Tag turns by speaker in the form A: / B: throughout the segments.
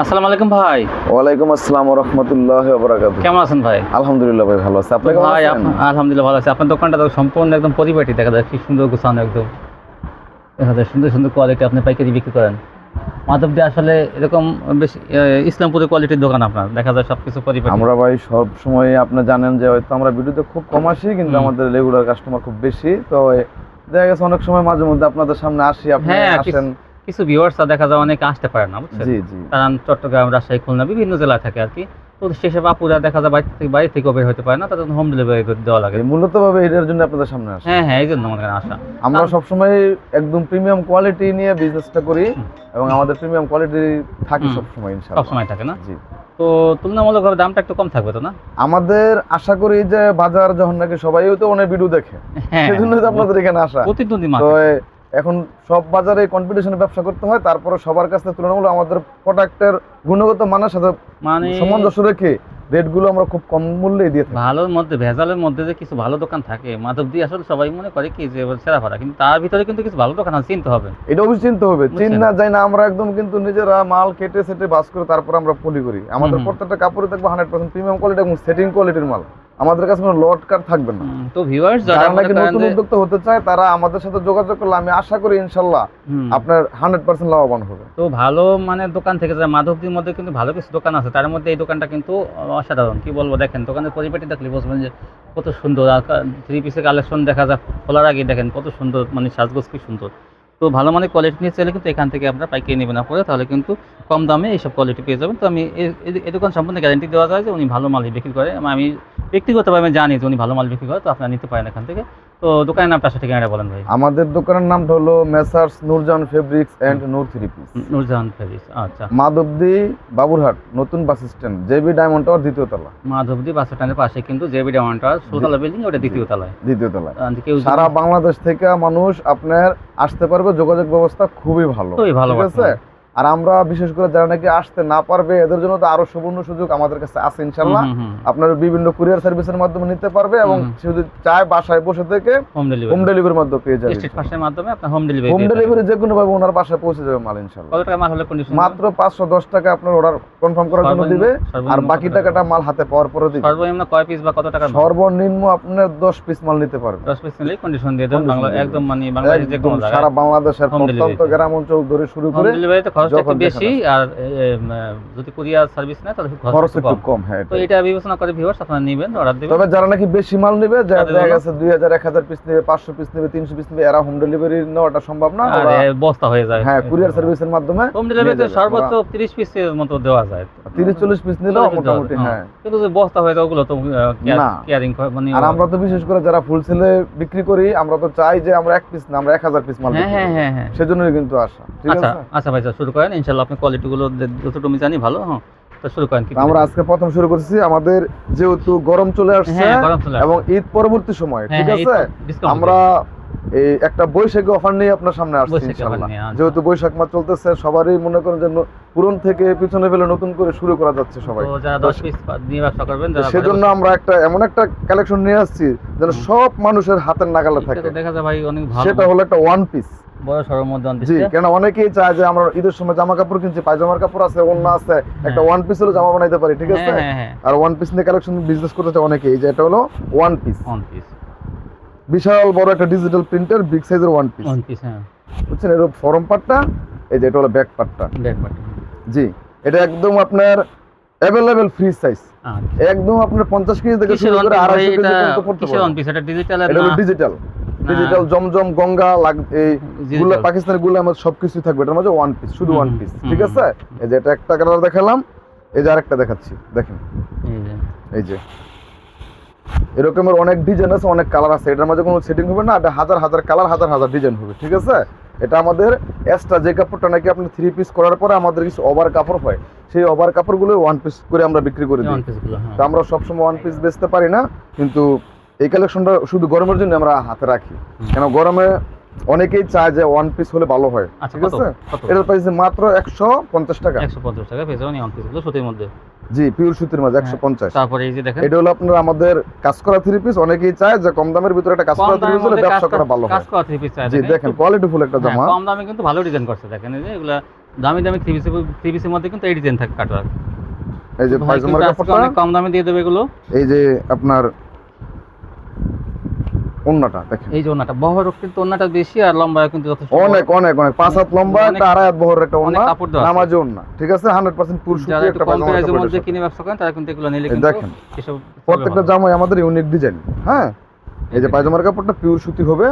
A: আসসালামু আলাইকুম ভাই।
B: ওয়ালাইকুম আসসালাম রহমতুল্লাহ বরাকাত
A: কেমন আছেন ভাই?
B: আলহামদুলিল্লাহ ভাই ভালো আছে। আপনি
A: ভাই আলহামদুলিল্লাহ ভালো আছে। আপনার দোকানটা তো সম্পূর্ণ একদম পরিপাটি দেখা যায় কি সুন্দর গোছানো একদম। দেখা যায় সুন্দর সুন্দর কোয়ালিটি আপনি পাইকারি বিক্রি করেন। মাধবদী আসলে এরকম বেশ ইসলামপুরের কোয়ালিটির দোকান আপনার। দেখা যায় সবকিছু পরিপাটি।
B: আমরা ভাই সব সময় আপনি জানেন যে হয়তো আমরা ভিডিওতে খুব কম আসি কিন্তু আমাদের রেগুলার কাস্টমার খুব বেশি। তো দেখা গেছে অনেক সময় মাঝে মধ্যে আপনাদের সামনে আসি আপনি
A: হ্যাঁ,
B: আসেন।
A: কিছু ভিউয়ার্সরা দেখা যায় অনেকে আসতে পারে না বুঝছেন? কারণ চট্টগ্রাম রাজশাহী খুলনা বিভিন্ন জেলায় থাকে আর কি। তো সেসব আপুরা দেখা যায় বাড়ি থেকে বাড়ি থেকেও বের হতে পারে না তাদের হোম ডেলিভারি দেওয়া লাগে।
B: মূলত ভাবে এটার জন্য আপনাদের সামনে আসি।
A: হ্যাঁ হ্যাঁ এই জন্য আমাদের আসা।
B: আমরা সবসময় একদম প্রিমিয়াম কোয়ালিটি নিয়ে বিজনেসটা করি এবং আমাদের প্রিমিয়াম কোয়ালিটি থাকি। সবসময় ইনশাআল্লাহ।
A: সবসময় থাকে না?
B: জি।
A: তো তুলনামূলকভাবে দামটা একটু কম থাকবে তো না?
B: আমাদের আশা করি যে বাজার যখন নাকি সবাই তো অনেক ভিডিও দেখে।
A: হ্যাঁ।
B: সেজন্য তো আপনাদের এখানে আসা।
A: প্রতিদ্বন্দ্বী
B: তো এখন সব বাজারে কম্পিটিশনে ব্যবসা করতে হয় তারপরে সবার কাছে তুলনামূলক আমাদের প্রোডাক্টের গুণগত মানের সাথে
A: মানে
B: সামঞ্জস্য রেখে রেটগুলো আমরা খুব কম মূল্যে দিয়ে থাকি।
A: ভালোর মধ্যে ভেজালের মধ্যে যে কিছু ভালো দোকান থাকে মাধবদী আসলে সবাই মনে করে কি যে সেরা ভাড়া কিন্তু তার ভিতরে কিন্তু কিছু ভালো দোকান আছে চিনতে হবে।
B: এটা অবশ্যই চিনতে হবে? চিন না যাই না আমরা একদম কিন্তু নিজেরা মাল কেটে সেটে বাস করে তারপর আমরা পলি করি। আমাদের প্রত্যেকটা কাপড়ে থাকবে হান্ড্রেড পার্সেন্ট প্রিমিয়াম কোয়ালিটি এবং সেটিং কোয়ালিটির মাল। আমাদের কাছে কোনো লট কার্ড থাকবে না।
A: তো ভিউয়ার্স যারা
B: নাকি নতুন উদ্যোক্তা হতে চায় তারা আমাদের সাথে যোগাযোগ করলে আমি আশা করি ইনশাল্লাহ আপনার হান্ড্রেড পার্সেন্ট লাভবান হবে।
A: তো ভালো মানে দোকান থেকে যারা মাধবদীর মধ্যে কিন্তু ভালো কিছু দোকান আছে তার মধ্যে এই দোকানটা কিন্তু অসাধারণ। কি বলব দেখেন দোকানের পরিপাটি দেখলে বুঝবেন যে কত সুন্দর। থ্রি পিসের কালেকশন দেখা যায় খোলার আগে দেখেন কত সুন্দর মানে সাজগোজ কি সুন্দর। তো ভালো মানের কোয়ালিটি নিয়ে চাইলে কিন্তু এখান থেকে আপনারা পাইকারি নেবেন আপনারা, তাহলে কিন্তু কম দামে এইসব কোয়ালিটি পেয়ে যাবেন। তো আমি এই দোকান সম্পূর্ণ গ্যারান্টি দেওয়া যায় যে উনি ভালো মালই বিক্রি করে। আমি ব্যক্তিগতভাবে জানি যে উনি ভালো মাল বিক্রি করে, তো আপনারা নিতে পারেন এখান থেকে। তো দোকানের নামটা আসলে ঠিকানাটা বলেন ভাই।
B: আমাদের দোকানের নামটা হলো messrs Noorjahan fabrics and Noor three piece
A: Noorjahan Ferris আচ্ছা।
B: মাধবদী বাবুরহাট নতুন bus stand JB diamond tower দ্বিতীয় তলা।
A: মাধবদী বাস স্ট্যান্ডের পাশে কিন্তু জেবি ডাউনটার ষোলতলা বিল্ডিং ওটা দ্বিতীয় তলায়।
B: দ্বিতীয় তলায়। সারা বাংলাদেশ থেকে মানুষ আপনার আসতে পারবে যোগাযোগ ব্যবস্থা খুবই ভালো।
A: খুবই ভালো
B: ঠিক আছে? আর আমরা বিশেষ করে যারা নাকি আসতে না পারবে এদের জন্য তো আরও সুবর্ণ সুযোগ আমাদের কাছে আছে ইনশাল্লাহ। আপনার বিভিন্ন কুরিয়ার সার্ভিসের মাধ্যমে নিতে পারবে এবং সে যদি চায় বাসায় বসে থেকে
A: হোম
B: ডেলিভারির মাধ্যমে পেয়ে যাবে
A: স্ট্রিট ফাস্টের মাধ্যমে আপনার হোম ডেলিভারি
B: হোম ডেলিভারি যে কোনো ভাবে ওনার বাসায় পৌঁছে যাবে মাল ইনশাল্লাহ
A: কত টাকা মাল হলে কন্ডিশন
B: মাত্র পাঁচশো দশ টাকা আপনার অর্ডার কনফার্ম করার জন্য দিবে আর বাকি টাকাটা মাল হাতে পাওয়ার পরে দিবে।
A: সর্বনিম্ন কয় পিস বা কত টাকা?
B: সর্বনিম্ন আপনার দশ পিস মাল নিতে পারবে।
A: দশ পিস নিলেই কন্ডিশন দিয়ে দেন বাংলা একদম মানে বাংলাদেশ যে কোনো
B: সারা বাংলাদেশের প্রত্যন্ত গ্রাম অঞ্চল ধরে শুরু
A: হোম
B: করে
A: খরচটা একটু বেশি আর যদি কুরিয়ার সার্ভিস নেয় তাহলে খরচ
B: খরচ
A: একটু কম।
B: হ্যাঁ
A: তো এটা বিবেচনা করে ভিউয়ার্স আপনারা নেবেন অর্ডার দিবেন।
B: তবে যারা নাকি বেশি মাল নেবে যা
A: তাদের
B: দেখা গেছে দুই হাজার এক হাজার পিস নেবে পাঁচশো পিস নেবে তিনশো পিস নেবে এরা হোম ডেলিভারি নেওয়াটা সম্ভব না
A: আর বস্তা হয়ে যায়।
B: হ্যাঁ কুরিয়ার সার্ভিসের মাধ্যমে
A: হোম ডেলিভারিতে সর্বোচ্চ তিরিশ পিসের মতো দেওয়া যায়।
B: তিরিশ চল্লিশ পিস নিলেও মোটামুটি হ্যাঁ।
A: কিন্তু যে বস্তা হয়ে যায় ওগুলো তো কেয়ারিং মানে
B: আর আমরা তো বিশেষ করে যারা ফুল সেলে বিক্রি করি আমরা তো চাই যে আমরা এক পিস না আমরা এক হাজার পিস মাল
A: হ্যাঁ হ্যাঁ হ্যাঁ হ্যাঁ।
B: সেজন্যই কিন্তু আসা ঠিক
A: আচ্ছা
B: আছে?
A: আচ্ছা ভাই স্যার শুরু করেন ইনশাল্লাহ আপনি কোয়ালিটিগুলো যতটুকু আমি জানি ভালো হ্যাঁ শুরু করেন
B: আমরা আজকে প্রথম শুরু করছি আমাদের যেহেতু গরম চলে আসছে
A: হ্যাঁ।
B: এবং ঈদ পরবর্তী সময়
A: হ্যাঁ,
B: ঠিক
A: হ্যাঁ,
B: আছে? আমরা এই একটা বৈশাখী অফার নিয়ে আপনার সামনে আসছি ইনশাআল্লাহ।
A: আচ্ছা।
B: যেহেতু বৈশাখ মাস চলতেছে সবারই মনে করেন যে পুরন থেকে পিছনে ফেলে নতুন করে শুরু করা যাচ্ছে সবাই। সেজন্য আমরা একটা এমন একটা কালেকশন নিয়ে আসছি যেন সব মানুষের হাতের নাগালে থাকে।
A: দেখা যায় ভাই অনেক
B: সেটা হলো একটা ওয়ান পিস
A: বড় সড়ো মধ্যে
B: জি কেন অনেকেই চায় যে আমরা ঈদের সময় জামা কাপড় কিনছি পায়জামার কাপড় আছে অন্য আছে একটা ওয়ান পিস হলো জামা বানাইতে পারি ঠিক আছে?
A: হ্যাঁ হ্যাঁ। হ্যাঁ
B: আর ওয়ান পিস নিয়ে কালেকশন বিজনেস করতে চায় অনেকেই যে এটা হলো ওয়ান পিস
A: অন পিস
B: বিশাল বড় একটা ডিজিটাল প্রিন্টার বিগ সাইজের ওয়ান পিস
A: অন পিস হ্যাঁ।
B: বুঝছেন? এর ফরম পার্টটা এই যে এটা হলো ব্যাক পার্টটা
A: ব্যাক বাটন
B: জি এটা একদম আপনার অ্যাভেলেবেল ফ্রি সাইজ একদম আপনার পঞ্চাশ কেজি থেকে শুরু করে
A: পিস ভাই?
B: আড়াইশো কেজি পর্যন্ত পড়তে
A: কিসের অন
B: পারবে
A: পিস এটা ডিজিটাল
B: এটা ডিজিটাল ডিজিটাল জমজম গঙ্গা এই। গুলা পাকিস্তানি গুলা আমার সবকিছু থাকবে। এটার মধ্যে ওয়ান পিস শুধু ওয়ান পিস ঠিক আছে? এই যে এটা একটা কালার দেখালাম এই যে আরেকটা দেখাচ্ছি দেখেন।
A: এই যে।
B: এরকমের অনেক ডিজাইন আছে অনেক কালার আছে। এটার মাঝে কোনো সেটিং হবে না এটা হাজার হাজার কালার হাজার হাজার ডিজাইন হবে ঠিক আছে? এটা আমাদের এক্সট্রা যে কাপড়টা নাকি আপনি থ্রি পিস করার পরে আমাদের কিছু ওভার কাপড় হয় সেই ওভার কাপড়গুলো ওয়ান পিস করে আমরা বিক্রি করে দিই।
A: পিসগুলো হ্যাঁ।
B: তো আমরা সবসময় ওয়ান পিস বেচতে পারি না কিন্তু এই কালেকশনটা শুধু গরমের জন্য আমরা হাতে রাখি। কেন গরমে অনেকেই চায় যে ওয়ান পিস হলে ভালো হয়।
A: আচ্ছা
B: ঠিক আছে? এটার প্রাইস মাত্র একশো পঞ্চাশ টাকা।
A: একশো পঞ্চাশ টাকা পেয়ে যাবেন অন পিসগুলো সুতির মধ্যে।
B: জি পিওর সুতির মাঝে একশো পঞ্চাশ।
A: তারপরে এই যে দেখেন।
B: এটা হলো আপনার আমাদের কাজ করা থ্রি পিস অনেকেই চায় যে কম দামের ভিতরে একটা কাজ করা থ্রি পিস হলে ব্যবসা করা ভালো
A: কাজ করা থ্রি পিস চাই
B: জি দেখেন। কোয়ালিটি ফুল একটা
A: হ্যাঁ,
B: জামা
A: কম দামে কিন্তু ভালো ডিজাইন করছে দেখেন। এই যে এগুলা দামি দামি থ্রি পিসি থ্রি পিসের মধ্যে কিন্তু এই ডিজাইন থাকে কাটওয়ার্ক
B: এই যে
A: ভাই
B: পায়জামার কাপড়টা।
A: কম দামে দিয়ে দেবে এগুলো।
B: এই যে আপনার ওন্নাটা দেখেন।
A: এই যে ওন্নাটা বহর কিন্তু ওন্নাটা বেশি আর লম্বা কিন্তু যথেষ্ট
B: অনেক অনেক অনেক পাঁচ হাত লম্বা একটা আড়াই হাত বহরের একটা ওন্না নামাজি ওন্না ঠিক আছে? হান্ড্রেড পার্সেন্ট পুরুষ
A: যারা একটু
B: একটা
A: কম প্রাইসের মধ্যে কিনে ব্যবসা করেন তারা কিন্তু এগুলো নিলে কিন্তু
B: দেখেন।
A: এসব
B: প্রত্যেকটা জামাই আমাদের ইউনিক ডিজাইন হ্যাঁ? এই যে পায়জামার কাপড়টা পিওর সুতি হবে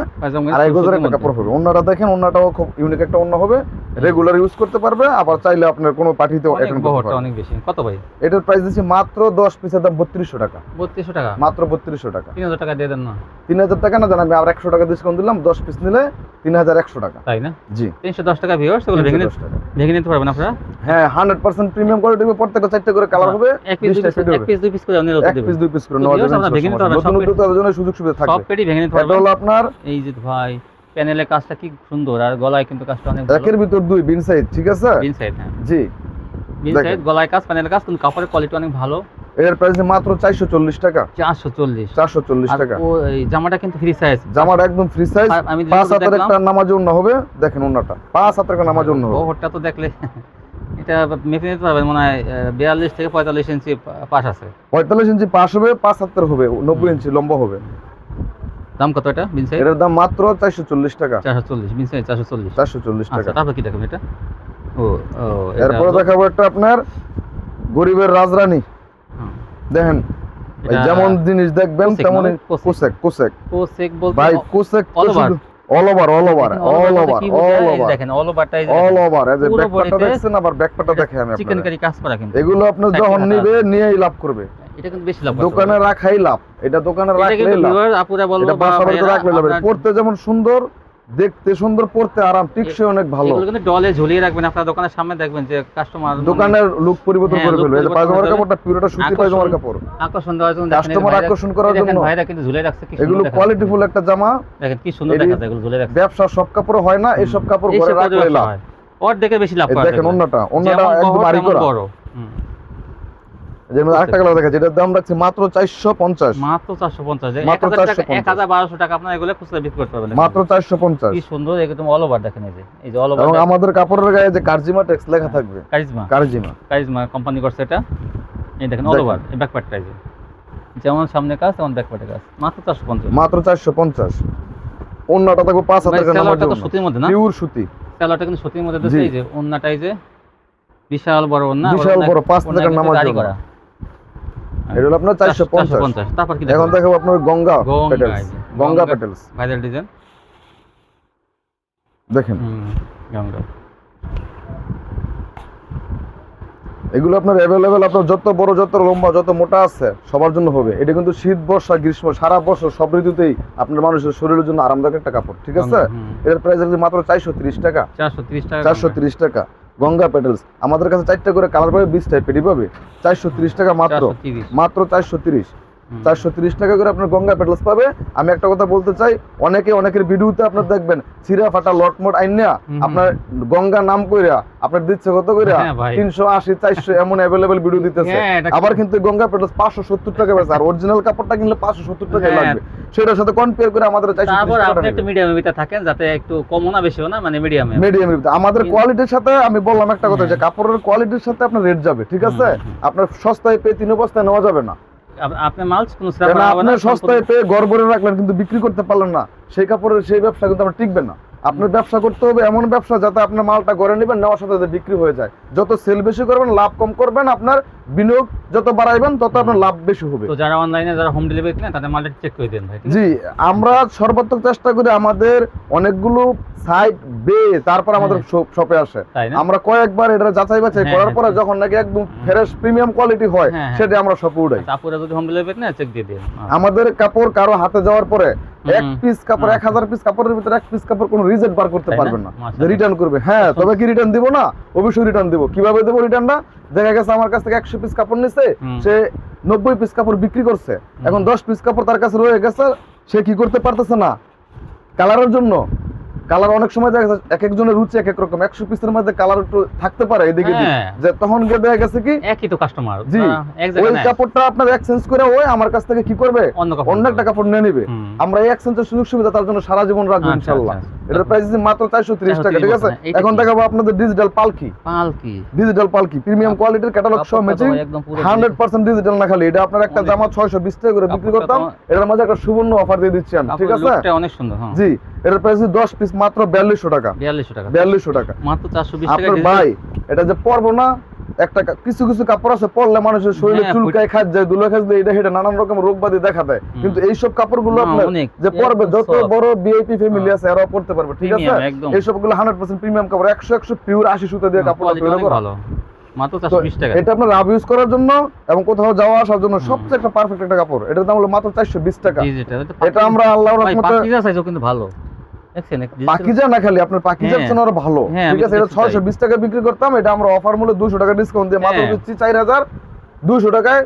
B: আড়াই গজের একটা কাপড় হবে। ওন্নাটা দেখেন ওন্নাটাও খুব ইউনিক একটা ওন্না হবে। রেগুলার ইউজ করতে পারবে আবার চাইলে আপনার কোনো পার্টিতেও পারবে।
A: অনেক বেশি। কত ভাই?
B: এটার প্রাইস দিচ্ছি মাত্র দশ পিসের দাম বত্রিশশো টাকা।
A: বত্রিশশো টাকা?
B: মাত্র বত্রিশশো টাকা।
A: তিন হাজার টাকা দিয়ে দেন না।
B: তিন হাজার টাকা না জান আমি আবার একশো টাকা ডিসকাউন্ট দিলাম দশ পিস নিলে তিন হাজার একশো টাকা।
A: তাই না?
B: জি।
A: তিনশো দশ টাকা ভিউয়ার্স
B: 310 টাকা।
A: ভেঙে নিতে পারবেন আপনারা?
B: হ্যাঁ হান্ড্রেড পার্সেন্ট প্রিমিয়াম কোয়ালিটি হবে প্রত্যেকটা চারটে করে কালার হবে
A: এক পিস দুই পিস করে
B: এক পিস দুই পিস করে নেওয়া যাবে নতুন জন্য সুযোগ সুবিধা
A: সব পেটি ভেঙে নিতে
B: এটা হলো আপনার
A: এই যে ভাই প্যানেলের কাজটা কি সুন্দর আর গলায় কিন্তু কাজটা অনেক
B: একের ভিতর দুই বিন সাইজ ঠিক আছে?
A: বিন সাইড হ্যাঁ।
B: জি।
A: বিন সাইড গলায় কাজ প্যানেলের কাজ কিন্তু কাপড়ের কোয়ালিটি অনেক ভালো।
B: এর প্রাইস মাত্র চারশো চল্লিশ টাকা।
A: চারশো চল্লিশ।
B: চারশো চল্লিশ
A: আর
B: টাকা।
A: ও এই জামাটা কিন্তু ফ্রি সাইজ
B: জামাটা একদম ফ্রি সাইজ
A: আমি
B: পাঁচ হাতের একটা নামাজ অন্য হবে। দেখেন অন্যটা পাঁচ হাতের একটা নামাজ হবে।
A: বহরটা তো দেখলে এটা মেপে নিতে পারবেন মনে হয় বিয়াল্লিশ থেকে পঁয়তাল্লিশ ইঞ্চি পাশ আছে।
B: পঁয়তাল্লিশ ইঞ্চি পাঁচ হবে পাঁচ হবে নব্বই ইঞ্চি লম্বা হবে।
A: দাম কত এটা বিন সাইড
B: এটার দাম মাত্র চারশো চল্লিশ টাকা।
A: চারশো চল্লিশ বিন চারশো চল্লিশ।
B: চারশো চল্লিশ
A: আচ্ছা
B: টাকা।
A: তারপর কি দেখবেন এটা? ও
B: এরপরে দেখাবো একটা আপনার গরিবের রাজরানী। দেখেন যেমন জিনিস দেখবেন
A: কোসেক
B: তেমনই
A: না? কোসেক।
B: কোসেক কোসেক।
A: বলতে
B: ভাই কোসেক
A: all over?
B: All over all over all over all over
A: দেখেন অল ওভারটা
B: অল ওভার এই যে
A: ব্যাকপ্যাকটা
B: দেখছেন আবার ব্যাকপ্যাকটা দেখে আমি
A: চিকেন কারি কাজ করা কিন্তু।
B: এগুলো আপনার
A: Side
B: যখন নিবে নিয়েই লাভ করবে।
A: এটা কিন্তু বেশি লাভ
B: দোকানে রাখাই লাভ। এটা দোকানে লাভ।
A: আপুরা বলব
B: রাখলে লাভ। পড়তে যেমন সুন্দর দেখতে সুন্দর পড়তে আরাম টিকসই অনেক ভালো।
A: এগুলো কিন্তু ডলে ঝুলিয়ে রাখবেন আপনার দোকানের সামনে দেখবেন যে কাস্টমার
B: দোকানের লুক পরিবর্তন
A: হ্যাঁ,
B: করে ফেলবে। এই যে পায়জামার কাপড়টা পিওরটা সুতি পায়জামার কাপড়।
A: আকর্ষণ দেওয়ার জন্য
B: কাস্টমার আকর্ষণ করার জন্য
A: ভাইরা কিন্তু ঝুলে রাখছে কি
B: এগুলো
A: দেখা
B: কোয়ালিটি ফুল একটা জামা।
A: দেখেন কি সুন্দর দেখা যায় এগুলো ঝুলে রাখছে।
B: ব্যবসা সব কাপড় হয় না কাপড়
A: এই
B: ঘরে
A: সব কাজে
B: রাখলে লাভ।
A: হয়। ওর দেখে বেশি লাভ
B: এই
A: করা
B: দেখেন অন্যটা অন্যটা একদম
A: বড়,
B: করা।
A: বড়। হুম।
B: যেমন আরেকটা কালার দেখা যেটার দাম রাখছি মাত্র চারশো পঞ্চাশ।
A: মাত্র চারশো পঞ্চাশ।
B: মাত্র 450
A: এক হাজার টাকা আপনার এগুলো খুচরা বিক্রি করতে পারবেন
B: মাত্র চারশো পঞ্চাশ।
A: কি সুন্দর একদম অল ওভার দেখেন এই যে। এই যে অল
B: এবং আমাদের কাপড়ের গায়ে যে কার্জিমা টেক্স লেখা থাকবে।
A: কারিজমা।
B: কার্জিমা।
A: কারিজমা কোম্পানি করছে এটা। এই দেখেন অল ওভার এই ব্যাকপার্টটা এই যে। যেমন সামনে কাজ তেমন কাজ। মাত্র চারশো পঞ্চাশ।
B: মাত্র চারশো পঞ্চাশ। অন্যটা থাকবে পাঁচ হাজার টাকা
A: সুতির মধ্যে না?
B: পিওর সুতি।
A: কিন্তু সুতির মধ্যে। এই যে এই যে বিশাল বড় আবার
B: বিশাল বড়, পাঁচ নামার জন্য।
A: করা।
B: এটা হলো আপনার চারশো পঞ্চাশ।
A: 450 তারপর কি
B: এখন দেখাবো? আপনার Ganga
A: Ganga,
B: petals Ganga
A: Ganga.
B: Petals
A: viral design
B: দেখেন।
A: গঙ্গা।
B: এগুলো আপনার অ্যাভেলেবেল আপনার যত বড় যত লম্বা যত মোটা আছে সবার জন্য হবে। এটা কিন্তু শীত বর্ষা গ্রীষ্ম সারা বছর সব ঋতুতেই আপনার মানুষের শরীরের জন্য আরামদায়ক একটা কাপড় ঠিক আছে। এর প্রাইস মাত্র চারশো তিরিশ টাকা।
A: চারশো তিরিশ টাকা
B: চারশো তিরিশ টাকা। গঙ্গা পেটেলস আমাদের কাছে চারটা করে কালার পাবে বিশ টাইপ পেটি পাবে। চারশো তিরিশ টাকা মাত্র। মাত্র চারশো তিরিশ। চারশো তিরিশ টাকা করে আপনার গঙ্গা পেটেলস পাবে। আমি একটা কথা বলতে চাই অনেকে অনেকের ভিডিওতে আপনার দেখবেন চিরা ফাটা লটমট আইনা। আপনার গঙ্গা নাম কইরা আপনার দিচ্ছে কত কইরা?
A: হ্যাঁ
B: তিনশো আশি চারশো এমন অ্যাভেলেবেল ভিডিও দিতেছে।
A: হ্যাঁ,
B: আবার কিন্তু গঙ্গা পেটেলস পাঁচশো সত্তর টাকা বেচে আর অরিজিনাল কাপড়টা কিনলে পাঁচশো সত্তর টাকা
A: হ্যাঁ।
B: লাগবে। সেটার সাথে কম্পেয়ার করে আমাদের
A: তারপর আপনি
B: টাকা
A: একটু মিডিয়ামের ভিতরে থাকেন যাতে একটু না বেশিও না মানে মিডিয়ামে
B: মিডিয়াম আমাদের কোয়ালিটির সাথে আমি বললাম একটা কথা
A: হ্যাঁ।
B: যে কাপড়ের কোয়ালিটির সাথে আপনার রেট যাবে ঠিক আছে। আপনার সস্তায় পেয়ে তিন অবস্থায় নেওয়া যাবে না।
A: আপনি মাল কোনো
B: আপনি সস্তায় পেয়ে গড়বড়ে রাখলেন কিন্তু বিক্রি করতে পারলেন না সেই কাপড়ের সেই ব্যবসা কিন্তু আমার টিকবে না। আপনার ব্যবসা করতে হবে এমন ব্যবসা যাতে আপনার মালটা গড়ে নেবেন নেওয়ার সাথে বিক্রি হয়ে যায়। যত সেল বেশি করবেন লাভ কম করবেন আপনার বিনিয়োগ যত বাড়াইবেন তত আপনার লাভ বেশি হবে।
A: তো যারা অনলাইনে যারা হোম ডেলিভারি কিনেন তাদের মালটা চেক করে দেন ভাই
B: জি আমরা সর্বাত্মক চেষ্টা করি আমাদের অনেকগুলো সাইট বে তারপর আমাদের শপে আসে। আমরা কয়েকবার এটা যাচাই বাছাই
A: হ্যাঁ,
B: করার
A: হ্যাঁ,
B: পরে
A: হ্যাঁ।
B: যখন নাকি একদম ফ্রেশ প্রিমিয়াম কোয়ালিটি হয়
A: হ্যাঁ, হ্যাঁ।
B: সেটা আমরা শপে উঠাই।
A: আচ্ছা, যদি হোম ডেলিভারি চেক দিয়ে দিন।
B: আমাদের কাপড় কারও হাতে যাওয়ার পরে এক পিস কাপড় এক
A: আচ্ছা।
B: হাজার পিস কাপড়ের ভিতরে এক পিস কাপড় কোনো রিজেক্ট বার করতে
A: না?
B: পারবেন না। যে রিটার্ন করবে। হ্যাঁ তবে কি রিটার্ন দিব না? অবশ্যই রিটার্ন দিব। কীভাবে দেবো রিটার্নটা দেখা গেছে আমার কাছ থেকে একশো পিস কাপড় নিছে সে নব্বই পিস কাপড় বিক্রি করছে। এখন দশ পিস কাপড় তার কাছে রয়ে গেছে সে কি করতে পারতেছে না? কালারের জন্য। কালার অনেক সময় দেখা যাচ্ছে এক একজনের রুচি এক এক রকম। একশো পিসের মধ্যে কালার একটু থাকতে পারে এদিকে।
A: হ্যাঁ।
B: যে তখন গিয়ে দেখা গেছে কি?
A: একই তো কাস্টমার
B: জি। ওই কাপড়টা আপনার এক্সচেঞ্জ করে ওই আমার কাছ থেকে কি করবে?
A: অন্য
B: একটা কাপড় নিয়ে নিবে। আমরা এই এক্সচেঞ্জের সুযোগ সুবিধা তার জন্য সারা জীবন রাখব
A: আচ্ছা,
B: ইনশাল্লাহ
A: আচ্ছা, আচ্ছা।
B: এটার প্রাইস মাত্র চারশো ত্রিশ টাকা ঠিক আছে?
A: 430 না, এইটা
B: এখন দেখাবো আপনাদের ডিজিটাল পালকি।
A: পালকি।
B: ডিজিটাল পালকি প্রিমিয়াম কোয়ালিটির ক্যাটালগ সহ ম্যাচিং হান্ড্রেড পার্সেন্ট ডিজিটাল না খালি। এটা আপনার একটা জামা ছয়শো বিশ টাকা করে বিক্রি করতাম। এটার মাঝে একটা সুবর্ণ অফার দিয়ে দিচ্ছি আমি ঠিক আছে?
A: অনেক সুন্দর হ্যাঁ।
B: জি এটার প্রাইস দশ পিস মাত্র বিয়াল্লিশশো টাকা।
A: বিয়াল্লিশশো টাকা।
B: বিয়াল্লিশশো টাকা।
A: মাত্র চারশো বিশ টাকা
B: আপনার ভাই এটা যে পরবো না একটা কিছু কিছু কাপড় আছে পরলে মানুষের শরীরে
A: হ্যাঁ,
B: চুলকায় খাজ যায় দুলো যায় এটা সেটা নানান রকম রোগবাদী দেখা দেয়। কিন্তু এইসব আপনার যে পরবে যত বড় ভিআইপি ফ্যামিলি। আছে এরাও পড়তে পারবে ঠিক আছে। এইসবগুলো হান্ড্রেড পার্সেন্ট প্রিমিয়াম কাপড় একশো একশো পিওর আশি সুতা দিয়ে
A: হ্যাঁ,
B: কাপড় তৈরি করা। এটা আপনার রাব ইউজ করার জন্য এবং কোথাও যাওয়া আসার জন্য সবচেয়ে একটা পারফেক্ট একটা কাপড়। এটার দাম হলো মাত্র চারশো বিশ টাকা। এটা আমরা আল্লাহর রহমতে
A: কিন্তু ভালো।
B: পাকিজা না খালি আপনার পাকিজার। আরও ভালো ঠিক আছে এটা
A: দেখছি
B: ছয়শো
A: তাই।
B: বিশ টাকা বিক্রি করতাম এটা আমরা অফার মূল্যে দুশো টাকা ডিসকাউন্ট দিয়ে মাত্র। দিচ্ছি চার হাজার দুশো টাকায়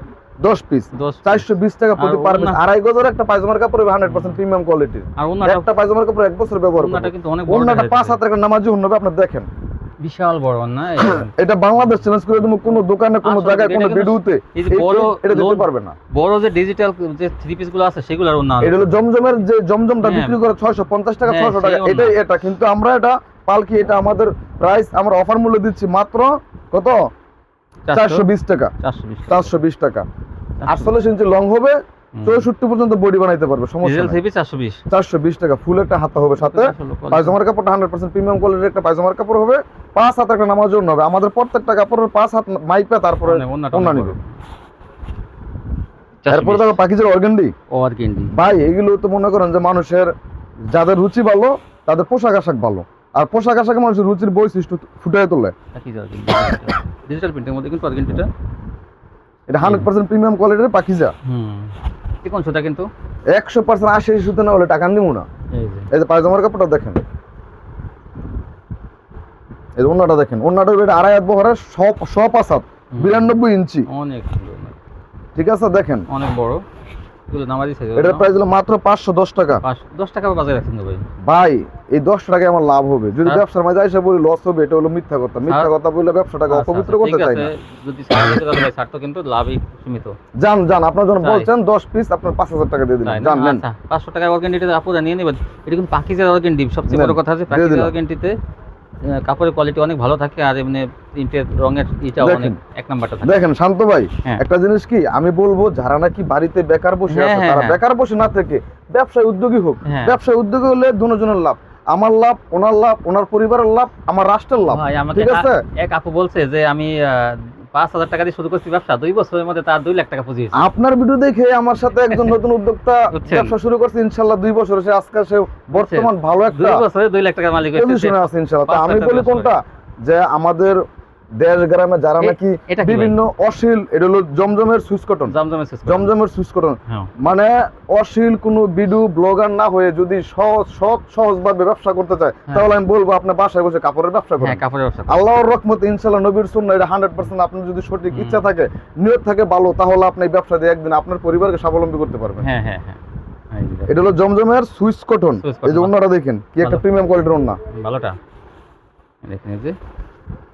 B: দশ পিস
A: দশ
B: চারশো বিশ টাকা প্রতি
A: আর
B: পার পিস আড়াই গজের একটা পায়জামার কাপড় হান্ড্রেড পার্সেন্ট প্রিমিয়াম কোয়ালিটির
A: আর
B: একটা পায়জামার কাপড় এক বছর ব্যবহার
A: ওনাটা কিন্তু অনেক বড়
B: অন্যটা পাঁচ
A: যাচ্ছে।
B: হাতের একটা নামাজি হবে আপনার দেখেন
A: বিশাল বড় না?
B: এটা বাংলাদেশ চ্যালেঞ্জ করে দেবো কোনো দোকানে কোনো জায়গায় কোনো ভিডিওতে
A: এই বড়
B: এটা দিতে পারবে না।
A: বড় যে ডিজিটাল যে থ্রি পিসগুলো আছে সেগুলো আর ওনা
B: এটা হলো জমজমের যে জমজমটা
A: হ্যাঁ।
B: বিক্রি করে ছয়শো পঞ্চাশ টাকা
A: হ্যাঁ,
B: ছয়শো টাকা এটাই এটা। কিন্তু আমরা এটা পালকি এটা আমাদের প্রাইস আমরা অফার মূল্য দিচ্ছি মাত্র কত? চারশো। বিশ টাকা।
A: চারশো বিশ।
B: চারশো বিশ টাকা। আটচল্লিশ ইঞ্চি লং হবে চৌষট্টি পর্যন্ত বডি বানাইতে পারবে সমস্যা
A: চারশো বিশ।
B: চারশো বিশ টাকা ফুল একটা হাতা হবে সাথে। পায়জামার কাপড়টা হান্ড্রেড পার্সেন্ট প্রিমিয়াম কোয়ালিটির একটা পায়জামার কাপড় হবে। পাঁচ হাত একটা নামার জন্য হবে। আমাদের প্রত্যেকটা কাপড়ের পাঁচ হাত মাইপে তারপরে নিবে এরপরে দেখো পাখিজের অর্গেন্ডি
A: অর্গেন্ডি
B: ভাই এগুলো তো মনে করেন যে মানুষের যাদের রুচি ভালো তাদের পোশাক আশাক ভালো। আর পোশাক আশাকে মানুষের রুচির বৈশিষ্ট্য ফুটিয়ে তোলে।
A: ডিজিটাল প্রিন্টের মধ্যে কিন্তু অর্গেন্ডিটা
B: এটা হান্ড্রেড পার্সেন্ট প্রিমিয়াম কোয়ালিটির পাখিজা
A: হুম। কোন সুতা কিন্তু?
B: একশো পার্সেন্ট আশি সুতো না হলে টাকা নিবো না।
A: এই যে।
B: পায়জামার কাপড়টা দেখেন। এই যে অন্যটা দেখেন। অন্যটা এটা আড়াই হাত বহরের সব সব আসাত বিরানব্বই ইঞ্চি।
A: অনেক।
B: ঠিক আছে দেখেন।
A: অনেক বড়। এগুলো নামাজি সাইজ
B: এটার প্রাইস হলো মাত্র পাঁচশো দশ টাকা।
A: দশ টাকা বাজারে রাখছেন ভাই?
B: ভাই এই দশ টাকায় আমার লাভ হবে। যদি। ব্যবসার মাঝে এসে বলি লস হবে এটা হলো মিথ্যা কথা। মিথ্যা কথা বললে ব্যবসাটাকে অপবিত্র করতে চাই না।
A: যদি ছাড় দিতে তাহলে ভাই ছাড় তো কিন্তু লাভই সীমিত।
B: যান যান আপনার জন্য বলছেন পিস আপনার টাকা দিয়ে দিলাম। নেন।
A: আচ্ছা, পাঁচশো টাকার অর্গেন্ডিতে আপুরা নিয়ে নেবেন। এটা কিন্তু পাকিজার অর্গেন্ডি সবচেয়ে বড় কথা আছে পাকিজার কাপড়ের কোয়ালিটি অনেক ভালো থাকে আর এমনি প্রিন্টের রঙের
B: ইটা
A: অনেক এক নাম্বারটা থাকে
B: দেখেন শান্ত ভাই
A: হ্যাঁ।
B: একটা জিনিস কি আমি বলব যারা নাকি বাড়িতে বেকার বসে
A: হ্যাঁ,
B: আছে
A: হ্যাঁ,
B: তারা। বেকার বসে না থেকে ব্যবসায় উদ্যোগী হোক। ব্যবসায় উদ্যোগী হলে দুজনের লাভ আমার লাভ ওনার লাভ ওনার পরিবারের লাভ আমার রাষ্ট্রের লাভ ঠিক আছে
A: এক আপু বলছে যে আমি পাঁচ হাজার টাকা দিয়ে শুরু করছি ব্যবসা। দুই বছরের মধ্যে তার দুই লাখ টাকা পুঁজি
B: আপনার ভিডিও দেখে আমার সাথে একজন নতুন উদ্যোক্তা? ব্যবসা শুরু করছে ইনশাল্লাহ দুই বছর সে আজকে সে বর্তমান ভালো একটা
A: দুই বছরে দুই লাখ টাকার মালিক হয়েছে
B: আছে ইনশাল্লাহ। আমি বলি কোনটা? যে আমাদের দেশ গ্রামে যারা নাকি? বিভিন্ন অশ্লীল এটা হলো জমজমের সুইচ কটন। জমজমের সুইচ কটন
A: হ্যাঁ।
B: মানে অশ্লীল কোনো ভিডিও ব্লগার না হয়ে যদি সহজ সৎ সহজভাবে ব্যবসা করতে চায়
A: হ্যাঁ।
B: তাহলে আমি বলব আপনার বাসায় বসে কাপড়ের ব্যবসা
A: হ্যাঁ
B: করেন। আল্লাহর রহমত ইনশাল্লাহ নবীর সুন্না এটা হান্ড্রেড পার্সেন্ট আপনার যদি সঠিক ইচ্ছা থাকে নিয়ত থাকে ভালো তাহলে আপনি ব্যবসা দিয়ে একদিন আপনার পরিবারকে স্বাবলম্বী করতে পারবেন।
A: হ্যাঁ হ্যাঁ হ্যাঁ।
B: এটা হলো জমজমের সুইচ কটন এই যে। অন্যটা দেখেন কি একটা প্রিমিয়াম কোয়ালিটির অন্য।
A: ভালোটা। দেখেন এই যে।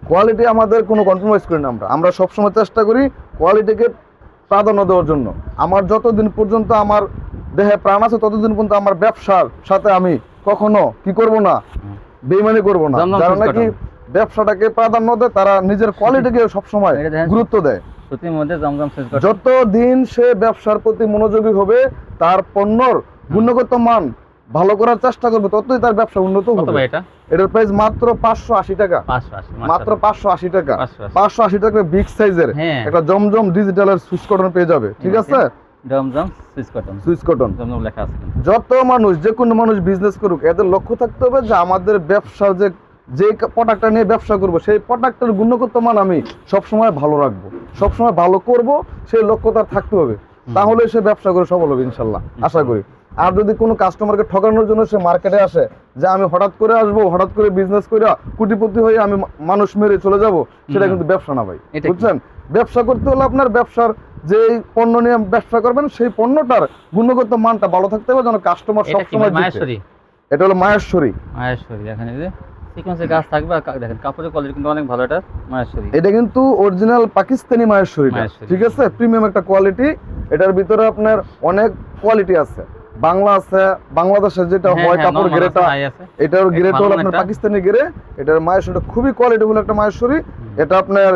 B: কোয়ালিটি আমাদের কোনো কম্প্রোমাইজ করি না আমরা। আমরা সবসময় চেষ্টা করি কোয়ালিটিকে প্রাধান্য দেওয়ার জন্য। আমার যতদিন পর্যন্ত আমার দেহে প্রাণ আছে ততদিন পর্যন্ত আমার ব্যবসার সাথে আমি কখনো কি করব না। বেইমানি করব না। যারা নাকি ব্যবসাটাকে প্রাধান্য দেয় তারা নিজের কোয়ালিটিকে সবসময় গুরুত্ব দেয়।
A: সুতির মধ্যে জমজম শেষ করে
B: যত দিন সে ব্যবসার প্রতি মনোযোগী হবে তার পণ্যর গুণগত মান ভালো করার চেষ্টা করবে ততই তার ব্যবসা উন্নত হবে।
A: এটা?
B: এটার প্রাইস মাত্র পাঁচশো আশি টাকা। মাত্র পাঁচশো আশি টাকা।
A: পাঁচশো আশি।
B: টাকা বিগ সাইজের
A: হ্যাঁ।
B: একটা জমজম ডিজিটালের সুইচ কটন পেয়ে যাবে ঠিক আছে? যত মানুষ যে কোনো মানুষ বিজনেস করুক এদের লক্ষ্য থাকতে হবে যে আমাদের ব্যবসা যে যে প্রোডাক্টটা নিয়ে ব্যবসা করব সেই প্রোডাক্টের গুণগত মান আমি সবসময় ভালো রাখব। সবসময় ভালো করব সেই লক্ষ্য তার থাকতে হবে। তাহলে সে ব্যবসা করে সফল হবে ইনশাল্লাহ আশা করি। আর যদি কোনো কাস্টমারকে ঠকানোর জন্য সে মার্কেটে আসে যে আমি হঠাৎ করে আসব হঠাৎ করে বিজনেস করে কোটিপতি হয়ে আমি মানুষ মেরে চলে যাব সেটা কিন্তু ব্যবসা না ভাই বুঝছেন? ব্যবসা করতে হলে আপনার ব্যবসার যে পণ্য নিয়ে ব্যবসা করবেন সেই পণ্যটার গুণগত মানটা ভালো থাকতে হবে যেন কাস্টমার সবসময় এটা হলো মায়েশ্বরী
A: মাহেশ্বরী দেখেন যে। সিকোয়েন্সের গাছ থাকবে আর দেখেন কাপড়ের কোয়ালিটি কিন্তু অনেক ভালো এটা
B: এটা কিন্তু অরিজিনাল পাকিস্তানি। ঠিক আছে? প্রিমিয়াম একটা কোয়ালিটি এটার ভিতরে আপনার অনেক কোয়ালিটি আছে। বাংলা আছে বাংলাদেশের যেটা
A: হ্যাঁ,
B: হয়
A: হ্যাঁ,
B: কাপড় গ্রেটা। এটার গ্রেট হলো আপনার। পাকিস্তানি গ্রে এটার মায়েশ্বরীটা খুবই কোয়ালিটিফুল একটা মায়েশ্বরী এটা আপনার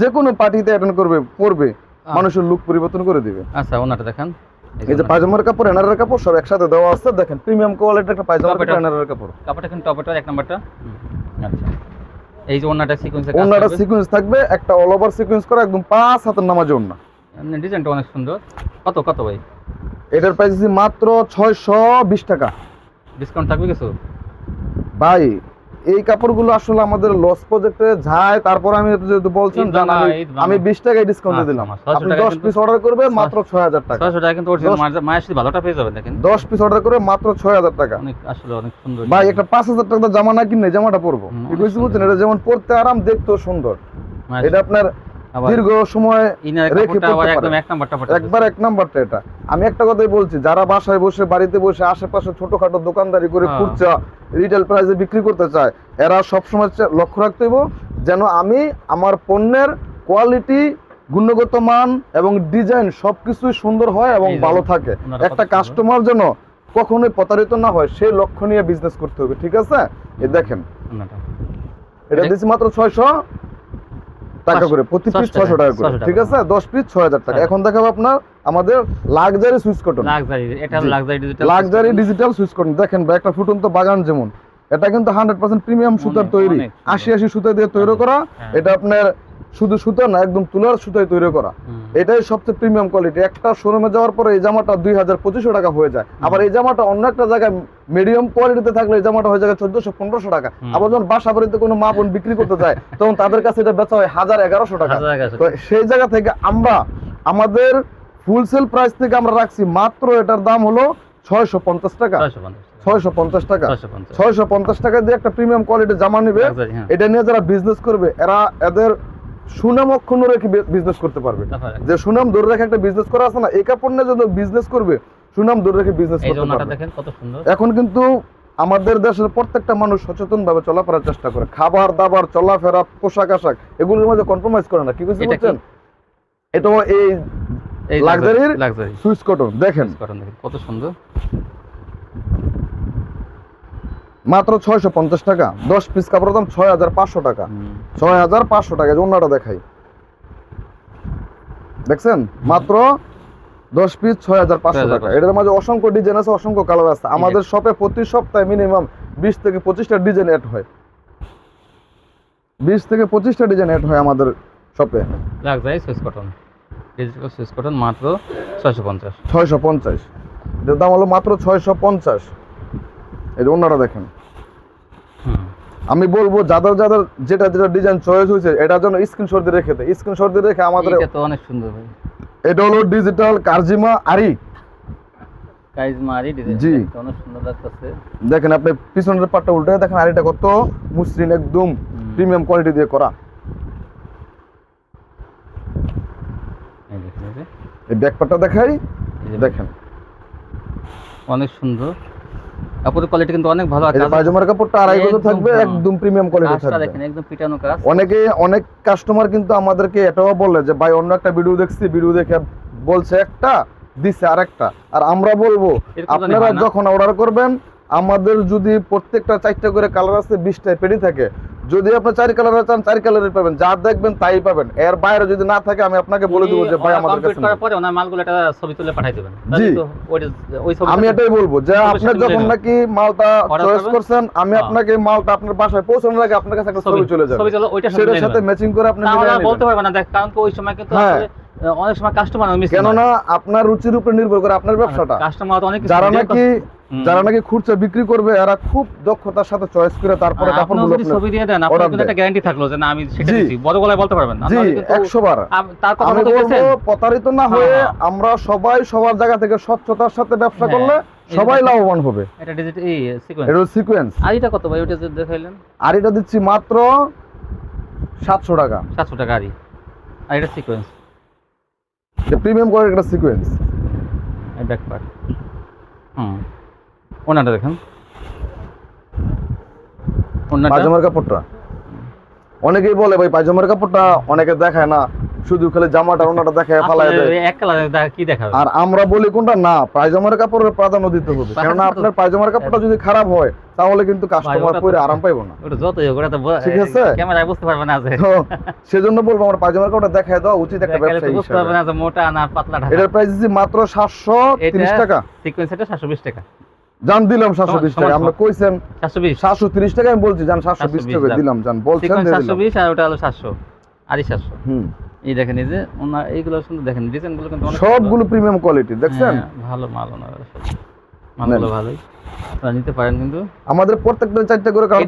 B: যে কোনো পার্টিতে অ্যাটেন্ড করবে পরবে। মানুষের লুক পরিবর্তন করে দিবে।
A: আচ্ছা ওনাটা দেখেন।
B: এই যে পায়জামার কাপড় এনারের কাপড় সব একসাথে দেওয়া আছে। দেখেন প্রিমিয়াম কোয়ালিটির একটা
A: কাপড়টা-
B: কাপড় এনারের কাপড়।
A: কাপড়টা কিন্তু টপেটা এক নাম্বারটা। আচ্ছা। এই যে ওনাটা সিকোয়েন্সের
B: ওনাটা সিকোয়েন্স থাকবে? একটা অল ওভার সিকোয়েন্স করা একদম পাঁচ হাতের নামাজে ওন্না।
A: ডিজাইনটা অনেক সুন্দর। কত কত ভাই?
B: এটার প্রাইস মাত্র ছয়শো বিশ টাকা।
A: ডিসকাউন্ট থাকবে কিছু?
B: ভাই এই কাপড়গুলো আসলে আমাদের লস প্রজেক্টে যায় তারপর আমি যেহেতু বলছেন আমি বিশ টাকায় ডিসকাউন্ট
A: আচ্ছা,
B: দিলাম। আপনি দশ পিস অর্ডার করবে মাত্র ছয় হাজার টাকা।
A: ছয়শো টাকা কিন্তু ভালোটা পেয়ে যাবেন দেখেন।
B: দশ পিস অর্ডার করবে মাত্র ছয় হাজার টাকা।
A: অনেক আসলে অনেক সুন্দর
B: ভাই একটা পাঁচ হাজার টাকা জামা না কিনে জামাটা পরবো। বুঝতে বলছেন এটা যেমন পরতে আরাম দেখতে সুন্দর। এটা আপনার দীর্ঘ সময় রেখে।
A: এক নাম্বারটা
B: একবার এক নাম্বারটা এটা। আমি একটা কথাই বলছি যারা বাসায় বসে বাড়িতে বসে আশেপাশে ছোটখাটো দোকানদারি করে। খুচরা রিটেল প্রাইসে বিক্রি করতে চায় এরা সবসময় লক্ষ্য রাখতে হইব যেন আমি আমার পণ্যের কোয়ালিটি গুণগত মান এবং ডিজাইন সবকিছুই সুন্দর হয় এবং ভালো থাকে। একটা কাস্টমার যেন কখনোই প্রতারিত না হয় সেই লক্ষ্য নিয়ে বিজনেস করতে হবে ঠিক আছে? এই দেখেন। এটা
A: এটা-
B: দিচ্ছি মাত্র ছয়শো। টাকা করে প্রতি পিস
A: ছয়শো টাকা,
B: করে ঠিক আছে? দশ পিস ছয় হাজার টাকা।
A: হ্যাঁ।
B: এখন দেখাবো আপনার আমাদের লাক্সারি সুইচ কটন
A: লাক্সারি এটা
B: জি।
A: লাক্সারি ডিজিটাল
B: সুইচ কটন দেখেন ভাই একটা ফুটন্ত বাগান যেমন। এটা কিন্তু হান্ড্রেড পার্সেন্ট প্রিমিয়াম সুতার তৈরি। আশি আশি সুতা দিয়ে তৈরি করা।
A: হ্যাঁ।
B: এটা আপনার শুধু সুতা না একদম তুলার সুতায় তৈরি করা। এটাই সবচেয়ে প্রিমিয়াম কোয়ালিটি একটা শোরুমে যাওয়ার পরে এই জামাটা দুই হাজার পঁচিশশো টাকা হয়ে যায়। আবার এই জামাটা অন্য একটা জায়গায় মিডিয়াম কোয়ালিটিতে থাকলে এই জামাটা হয়ে যায় চোদ্দশো পনেরোশো টাকা। আবার যখন বাসা বাড়িতে কোনো মা বোন বিক্রি করতে যায় তখন তাদের কাছে এটা বেচা হয় হাজার এগারোশো টাকা। তো সেই জায়গা থেকে আমরা আমাদের ফুলসেল প্রাইস থেকে আমরা রাখছি মাত্র এটার দাম হলো ছয়শো পঞ্চাশ টাকা।
A: ছয়শো পঞ্চাশ
B: টাকা।
A: ছয়শো পঞ্চাশ
B: টাকা। দিয়ে একটা প্রিমিয়াম কোয়ালিটির জামা নিবে।
A: হ্যাঁ।
B: এটা নিয়ে যারা বিজনেস করবে এরা এদের সুনাম অক্ষুণ্ণ রেখে বিজনেস করতে পারবে। যে সুনাম ধরে রেখে একটা বিজনেস করা আছে না এই কাপড় নিয়ে যদি বিজনেস করবে সুনাম ধরে রেখে বিজনেস করতে পারবে।
A: দেখেন কত সুন্দর।
B: এখন কিন্তু আমাদের দেশের প্রত্যেকটা মানুষ সচেতন ভাবে চলাফেরার চেষ্টা করে। খাবার দাবার চলাফেরা পোশাক আশাক এগুলোর মধ্যে কম্প্রোমাইজ করে না। কি বুঝতে? পারছেন এটা এই লাক্সারির সুইচ দেখেন।
A: কটন দেখেন কত সুন্দর।
B: মাত্র ছয়শো পঞ্চাশ টাকা। দশ পিস কাপড়ের দাম ছয় হাজার পাঁচশো টাকা। ছয় হাজার পাঁচশো টাকা অন্যটা দেখাই। দেখছেন? মাত্র দশ পিস ছয় হাজার পাঁচশো টাকা। এটার মাঝে অসংখ্য ডিজাইন আছে অসংখ্য কালার আছে। আমাদের শপে প্রতি সপ্তাহে মিনিমাম বিশ থেকে পঁচিশটা ডিজাইন অ্যাড হয়। বিশ থেকে পঁচিশটা ডিজাইন অ্যাড হয় আমাদের শপে
A: luxury Swiss cotton digital Swiss cotton মাত্র ছয়শো পঞ্চাশ।
B: ছয়শো পঞ্চাশ। এটার দাম হলো মাত্র ছয়শো পঞ্চাশ। এই যে অন্যটা দেখেন। আমি বলব যাদের যাদের যেটা যেটা ডিজাইন চয়েস হয়েছে এটার জন্য স্ক্রিনশট দিয়ে রেখে দেয় স্ক্রিনশট দিয়ে রেখে আমাদের
A: এটা তো অনেক সুন্দর ভাই।
B: এটা হলো ডিজিটাল কার্জিমা আরি।
A: কাইজ মারি ডিজাইন
B: জি।
A: অনেক সুন্দর লাগতেছে।
B: দেখেন আপনি পিছনের পাটটা উল্টে দেখেন আরিটা কত মসৃণ একদম প্রিমিয়াম কোয়ালিটি দিয়ে করা।
A: এই
B: ব্যাক পাটটা দেখাই দেখেন।
A: অনেক সুন্দর। কাপড়ের কোয়ালিটি কিন্তু অনেক ভালো
B: আছে
A: পাজামার
B: পায়জামার কাপড়টা আড়াই গজ থাকবে। একদম প্রিমিয়াম কোয়ালিটি থাকবে।
A: দেখেন একদম পিটানো কাজ।
B: অনেকে অনেক কাস্টমার কিন্তু আমাদেরকে এটাও বলে যে ভাই অন্য একটা ভিডিও দেখছি ভিডিও দেখে বলছে একটা দিছে আরেকটা। আর আমরা বলব আপনারা যখন অর্ডার করবেন আমাদের যদি প্রত্যেকটা চারটা করে কালার আছে বিশটায় পেডি থাকে। যদি আপনি চার কালারের চান চার কালারের পাবেন যা দেখবেন তাই পাবেন এর বাইরে যদি না থাকে আমি আপনাকে বলে দেবো যে ভাই আমাদের কাছে
A: করার পরে ওনার মালগুলো একটা ছবি তুলে পাঠিয়ে দেবেন
B: জি।
A: ওই- ছবি
B: আমি এটাই বলব যে আপনি যখন নাকি মালটা চয়েস করছেন আমি
A: হ্যাঁ।
B: আপনাকে মালটা আপনার বাসায় পৌঁছানোর আগে আপনার কাছে একটা ছবি চলে যাবে
A: ছবি চলে ওইটার সাথে
B: ম্যাচিং করে আপনি।
A: বলতে পারবেন না দেখ কারণ ওই সময় কিন্তু
B: হ্যাঁ।
A: আসলে, অনেক সময় কাস্টমার মিস
B: কেননা আপনার রুচির উপর নির্ভর করে আপনার ব্যবসাটা।
A: কাস্টমার অনেক
B: যারা নাকি যারা নাকি খুচরা বিক্রি করবে এরা খুব দক্ষতার সাথে চয়েস করে তারপরে
A: আপনিও
B: কাপড়গুলো
A: যদি ছবি দিয়ে দেন আপনার কিন্তু একটা গ্যারান্টি থাকল যে না আমি সেটা
B: জি।
A: দিচ্ছি বড় গলায় বলতে পারবেন না।
B: জি
A: নাহলে কিন্তু
B: একশো বার।
A: তার কথা মতো
B: বলব
A: গেছেন
B: প্রতারিত না হয়ে
A: হ্যাঁ।
B: আমরা সবাই সবার জায়গা থেকে স্বচ্ছতার সাথে ব্যবসা
A: হ্যাঁ।
B: করলে সবাই লাভবান হবে।
A: এটা ডিজিটাল এই সিকোয়েন্স
B: এটা সিকোয়েন্স
A: আর এটা কত ভাই? ওটা যে দেখাইলেন।
B: আর এটা দিচ্ছি মাত্র সাতশো টাকা।
A: সাতশো টাকা আরই আর এটা সিকোয়েন্স
B: প্রিমিয়াম করার একটা সিকোয়েন্স
A: ব্যাক পার্ট হুম। ওনাটা দেখেন।
B: পায়জামার কাপড়টা। অনেকেই বলে ভাই পায়জামার কাপড়টা অনেকে দেখায় না। শুধু খালি জামাটা ওনাটা দেখায় ফালায় দেয়।
A: এক কালার কি দেখাবে?
B: আর আমরা বলি কোনটা? না পায়জামার কাপড়ের প্রাধান্য দিতে হবে।
A: কাপড়-
B: আপনার পায়জামার কাপড়টা যদি খারাপ হয় তাহলে কিন্তু কাস্টমার পরে আরাম পাইবো না।
A: ওটা যতই হোক ওটা তো
B: ঠিক আছে?
A: ক্যামেরায় বুঝতে পারবে না যে।
B: সেজন্য বলব আমার পায়জামার কাপড়টা দেখায় দেওয়া উচিত একটা
A: তো বুঝতে পারবে না যে মোটা না পাতলা ঢাকা।
B: এটার প্রাইস দিচ্ছি মাত্র সাতশো তিরিশ
A: এটা-
B: টাকা।
A: সিকোয়েন্স এটা সাতশো বিশ টাকা।
B: জান দিলাম সাতশো বিশ
A: সমান-
B: টাকা।
A: সমান।
B: আমরা কইছেন
A: সাতশো বিশ।
B: সাতশো তিরিশ টাকা আমি বলছি জান সাতশো বিশ
A: 720
B: টাকা দিলাম জান। বলছেন
A: সিকোয়েন্স
B: দিয়ে
A: সাতশো
B: দিলাম।
A: বিশ আর ওটা হলো সাতশো। আড়াই সাতশো।
B: হুম।
A: এই দেখেন এই যে ওনার এইগুলো সুন্দর দেখেন ডিজাইনগুলো কিন্তু
B: সবগুলো প্রিমিয়াম কোয়ালিটি দেখছেন?
A: হ্যাঁ, ভালো মাল ওনার মালগুলো ভালোই। নিতে পারেন কিন্তু।
B: আমাদের প্রত্যেকটা চারটা করে কালার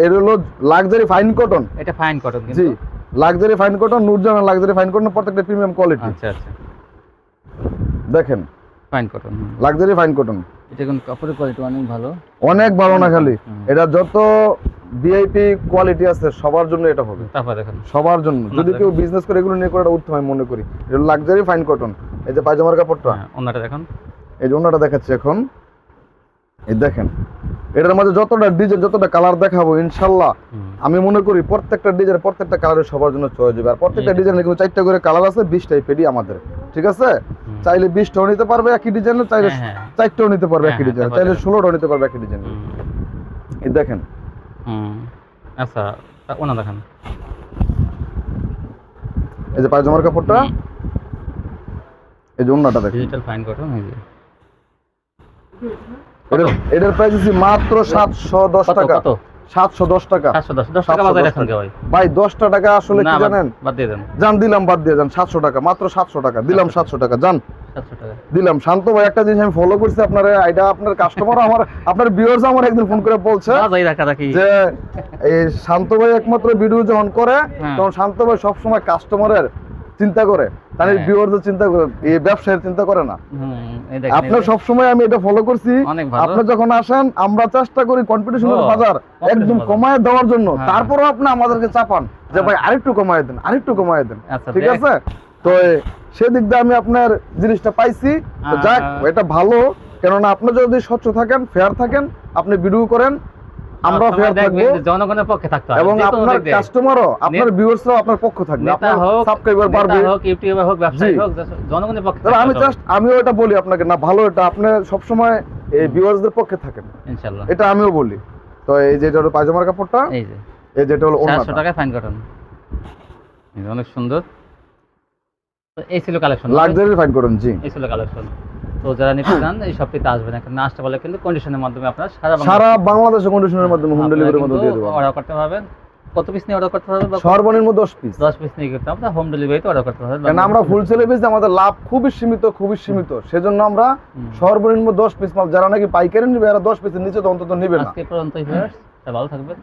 A: এটা
B: হলো লাক্সারি ফাইন কটন
A: এটা fine cotton
B: G luxury fine cotton Noorjahan luxury fine cotton প্রত্যেকটা প্রিমিয়াম কোয়ালিটি
A: আচ্ছা আচ্ছা।
B: দেখেন
A: fine cotton
B: luxury fine cotton
A: এটা কিন্তু কাপড়ের কোয়ালিটি অনেক ভালো।
B: অনেক ভালো না খালি? এটা যত ভিআইপি কোয়ালিটি আছে সবার জন্য এটা হবে।
A: তারপর দেখেন।
B: সবার জন্য। যদি কেউ বিজনেস করে এগুলো নিয়ে করাটা উত্তম আমি মনে করি। এটা লাক্সারি ফাইন কটন এই যে পায়জামার কাপড়টা।
A: হ্যাঁ, ওনাটা দেখুন।
B: এই যে ওনাটা দেখাচ্ছি এখন। এই দেখেন। এটার মধ্যে যতটা ডিজাইন যতটা কালার দেখাবো ইনশাল্লাহ আমি মনে করি প্রত্যেকটা ডিজাইন প্রত্যেকটা কালারের সবার জন্য চয়েস হবে। আর প্রত্যেকটা ডিজাইনে কিন্তু চারটা করে কালার আছে বিশ টাইপেরই আমাদের। ঠিক আছে। চাইলে বিশটাও নিতে পারবে একই ডিজাইনের চাইলে
A: হ্যাঁ, হ্যাঁ।
B: চারটাও নিতে পারবে
A: হ্যাঁ,
B: একই
A: হ্যাঁ,
B: ডিজাইনের চাইলে। ষোলোটাও নিতে পারবে একই ডিজাইনের এই দেখেন।
A: আচ্ছা ওনা দেখেন।
B: এই যে পায়জামার কাপড়টা। এই যে অন্যটা দেখেন।
A: ডিজিটাল ফাইন কটন এই যে।
B: এটার প্রাইস মাত্র সাতশো দশ টাকা। সাতশো দশ টাকা।
A: ভাই
B: দশটা টাকা আসলে কি জানেন?
A: বাদ দিয়ে দেন।
B: জান দিলাম বাদ দিয়ে যান সাতশো টাকা মাত্র সাতশো টাকা দিলাম। সাতশো টাকা জান
A: সাতশো টাকা।
B: দিলাম। শান্ত ভাই একটা জিনিস আমি ফলো করছি আপনার এটা আপনার কাস্টমার আমার আপনার ভিউয়ার্স আমার একদিন ফোন করে বলছে যে এই শান্ত ভাই একমাত্র ভিডিও যখন করে
A: হ্যাঁ।
B: তখন শান্ত ভাই সবসময় কাস্টমারের চিন্তা করে। তার
A: হ্যাঁ।
B: ভিউয়ারদের চিন্তা করে এই ব্যবসায়ের চিন্তা করে না। আপনার
A: যে-
B: সবসময় আমি এটা ফলো করছি। আপনি যখন আসেন আমরা চেষ্টা করি কম্পিটিশনের বাজার একদম কমায় দেওয়ার জন্য।
A: হ্যাঁ,
B: তারপরেও আপনি আমাদেরকে চাপান যে
A: হ্যাঁ।
B: ভাই আরেকটু কমায় দেন আরেকটু কমায় দেন।
A: আচ্ছা,
B: ঠিক আছে? তো সেদিক দিয়ে আমি আপনার জিনিসটা পাইছি। যাক এটা ভালো। কেননা আপনি যদি স্বচ্ছ থাকেন ফেয়ার থাকেন আপনি ভিডিও করেন আমরা ফেয়ার থাকব
A: জনগণের পক্ষে থাকতে হবে।
B: এবং আপনার কাস্টমারও আপনার ভিউয়ার্সরাও আপনার পক্ষ থাকবে। আপনার সাবস্ক্রাইবার বাড়বে।
A: হোক ইউটিউবার হোক ব্যবসায়ী হোক জনগণের পক্ষে
B: আমি জাস্ট আমিও এটা বলি আপনাকে না ভালো এটা। আপনি সবসময় এই ভিউয়ার্সদের পক্ষে থাকেন।
A: ইনশাল্লাহ।
B: এটা আমিও বলি। তো এই যে এটা হলো পায়জামার কাপড়টা
A: এই যে।
B: এই যেটা হলো
A: চারশো
B: ওন্নাটা
A: টাকায় ফাইন কটন অনেক সুন্দর। তো এই ছিল কালেকশন
B: লাক্সারি ফাইন করুন জি।
A: এই ছিল কালেকশন তো যারা নিতে চান এই সবটিতে আসবেন। এখানে আসতে পারলে কিন্তু কন্ডিশনের মাধ্যমে আপনারা সারা
B: সারা বাংলাদেশে কন্ডিশনের মাধ্যমে হোম ডেলিভারির মাধ্যমে দিয়ে দেবো
A: অর্ডার করতে পারবেন। কত পিস নিয়ে অর্ডার করতে পারবেন
B: সর্বনিম্ন দশ পিস
A: দশ পিস নিয়ে করতে আপনার হোম ডেলিভারিতে অর্ডার করতে পারবেন।
B: কারণ আমরা ফুল সেলে বেচি আমাদের লাভ খুবই সীমিত খুবই সীমিত। সেজন্য আমরা সর্বনিম্ন দশ পিস মাল যারা নাকি পাইকারি নেবে এরা দশ পিসের নিচে তো অন্তত নেবে না।
A: আজকে পর্যন্ত ভালো থাকবেন